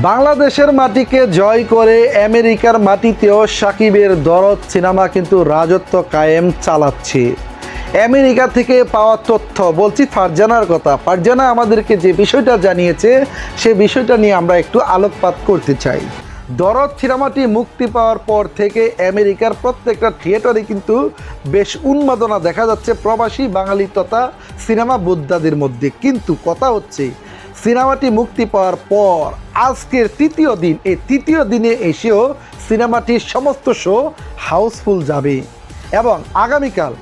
বাংলাদেশের মাটিকে জয় করে আমেরিকার মাটিতেও সাকিবের দরদ সিনেমা কিন্তু রাজত্ব কায়েম চালাচ্ছে। আমেরিকা থেকে পাওয়া তথ্য বলছি ফারজানার কথা। ফারজানা আমাদেরকে যে বিষয়টা জানিয়েছে, সে বিষয়টা নিয়ে আমরা একটু আলোকপাত করতে চাই। দরদ সিনেমাটি মুক্তি পাওয়ার পর থেকে আমেরিকার প্রত্যেকটা থিয়েটারে কিন্তু বেশ উন্মাদনা দেখা যাচ্ছে প্রবাসী বাঙালি তথা সিনেমা বোদ্ধাদের মধ্যে। কিন্তু কথা হচ্ছে সিনেমাটি মুক্তি পাওয়ার পর আজকের তৃতীয় দিন। এই তৃতীয় দিনে এসেও সিনেমাটির সমস্ত শো হাউসফুল যাবে। এবং আগামীকাল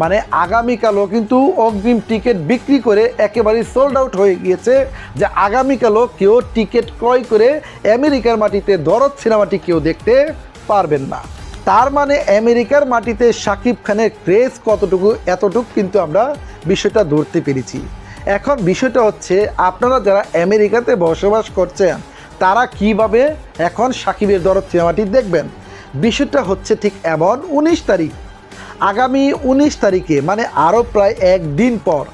মানে আগামীকালও কিন্তু অগ্রিম টিকিট বিক্রি করে একেবারে সোল্ড আউট হয়ে গিয়েছে যে আগামীকালও কেউ টিকিট ক্রয় করে আমেরিকার মাটিতে দরদ সিনেমাটি কেউ দেখতে পারবেন না। তার মানে আমেরিকার মাটিতে শাকিব খানের ক্রেজ কতটুকু, এতটুকু কিন্তু আমরা বিষয়টা ধরতে পেরেছি। এখন বিষয়টা হচ্ছে, আপনারা যারা আমেরিকাতে বসবাস করছেন, তারা কীভাবে এখন সাকিবের দরদ সিনেমাটি দেখবেন? বিষয়টা হচ্ছে ঠিক এমন, উনিশ তারিখ। আগামী উনিশ তারিখে মানে আরও প্রায় একদিন পর।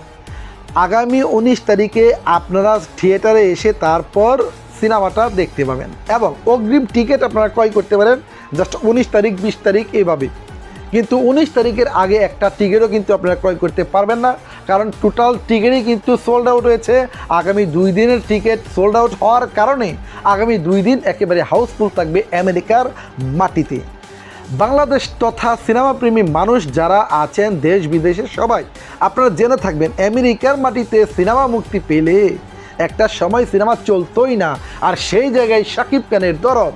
আগামী উনিশ তারিখে আপনারা থিয়েটারে এসে তারপর সিনেমাটা দেখতে পাবেন। এবং অগ্রিম টিকিট আপনারা ক্রয় করতে পারেন, জাস্ট উনিশ তারিখ, বিশ তারিখ এভাবে। কিন্তু উনিশ তারিখের আগে একটা টিকিটও কিন্তু আপনারা ক্রয় করতে পারবেন না। কারণ টোটাল টিকিটই কিন্তু সোল্ড আউট হয়েছে। আগামী দুই দিনের টিকিট সোল্ড আউট হওয়ার কারণে আগামী দুই দিন একেবারে হাউসফুল থাকবে আমেরিকার মাটিতে। বাংলাদেশ তথা সিনেমাপ্রেমী মানুষ যারা আছেন দেশ বিদেশের সবাই, আপনারা জেনে থাকবেন আমেরিকার মাটিতে সিনেমা মুক্তি পেলে একটা সময় সিনেমা চলতোই না, আর সেই জায়গায় শাকিব খানের দরদ।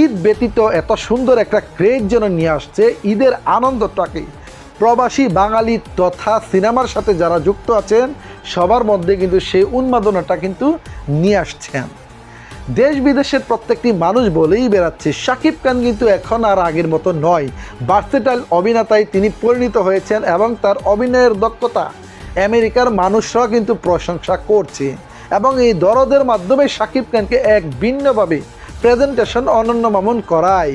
ঈদ ব্যতীত এত সুন্দর একটা ক্রেজ যেন নিয়ে আসছে, ঈদের আনন্দটাকে। প্রবাসী বাঙালি তথা সিনেমার সাথে যারা যুক্ত আছেন, সবার মধ্যে কিন্তু সেই উন্মাদনাটা কিন্তু নিয়ে আসছেন। দেশ বিদেশের প্রত্যেকটি মানুষ বলেই বেড়াচ্ছে, শাকিব খান কিন্তু এখন আর আগের মতো নয়। ভার্সেটাইল অভিনেতায় তিনি পরিণত হয়েছেন এবং তার অভিনয়ের দক্ষতা আমেরিকার মানুষরাও কিন্তু প্রশংসা করছে এবং এই দরদের মাধ্যমে শাকিব খানকে এক ভিন্নভাবে প্রেজেন্টেশন অনন্য মামুন করায়।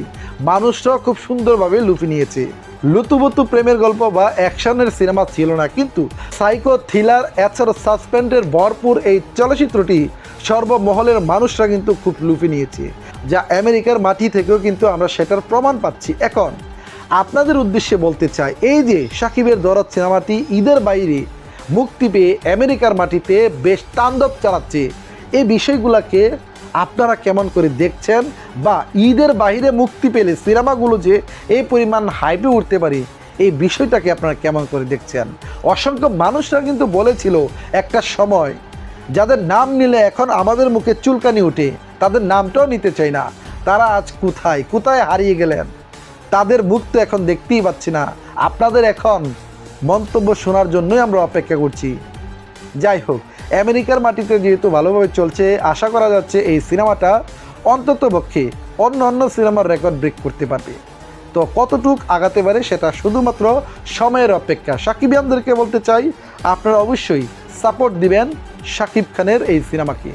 মানুষরাও খুব সুন্দরভাবে লুফে নিয়েছে। লুতুবুতু প্রেমের গল্প বা অ্যাকশনের সিনেমা ছিল না, কিন্তু সাইকো থ্রিলার এছাড়া সাসপেন্ডের ভরপুর এই চলচ্চিত্রটি সর্বমহলের মানুষরা কিন্তু খুব লুফে নিয়েছে, যা আমেরিকার মাটি থেকেও কিন্তু আমরা সেটার প্রমাণ পাচ্ছি। এখন, আপনাদের উদ্দেশ্যে বলতে চাই, এই যে সাকিবের দরদ সিনেমাটি ঈদের বাইরে মুক্তি পেয়ে আমেরিকার মাটিতে বেশ তাণ্ডব চালাচ্ছে, এই বিষয়গুলোকে আপনারা কেমন করে দেখছেন বা ঈদের বাইরে মুক্তি পেলে সিনেমাগুলো যে এই পরিমাণ হাইপে উঠতে পারে, এই বিষয়টাকে আপনারা কেমন করে দেখছেন? অসংখ্য মানুষরা কিন্তু বলেছিল একটা সময় যাদের নাম নিলে এখন আমাদের মুখে চুলকানি ওঠে, তাদের নামটাও নিতে চাই না। তারা আজ কোথায়? কোথায় হারিয়ে গেলেন? তাদের মুখ তো এখন দেখতেই পাচ্ছি না। আপনাদের এখন মন্তব্য শোনার জন্যই আমরা অপেক্ষা করছি। যাই হোক আমেরিকার মাটিতে যেহেতু ভালোভাবে চলছে, আশা করা যাচ্ছে এই সিনেমাটা অন্তত পক্ষে অন্য অন্য সিনেমার রেকর্ড ব্রেক করতে পারবে। তো কতটুক আগাতে পারে সেটা শুধুমাত্র সময়ের অপেক্ষা। সাকিব ইয়ামদেরকে বলতে চাই, আপনারা অবশ্যই সাপোর্ট দিবেন সাকিব খানের এই সিনেমাকে।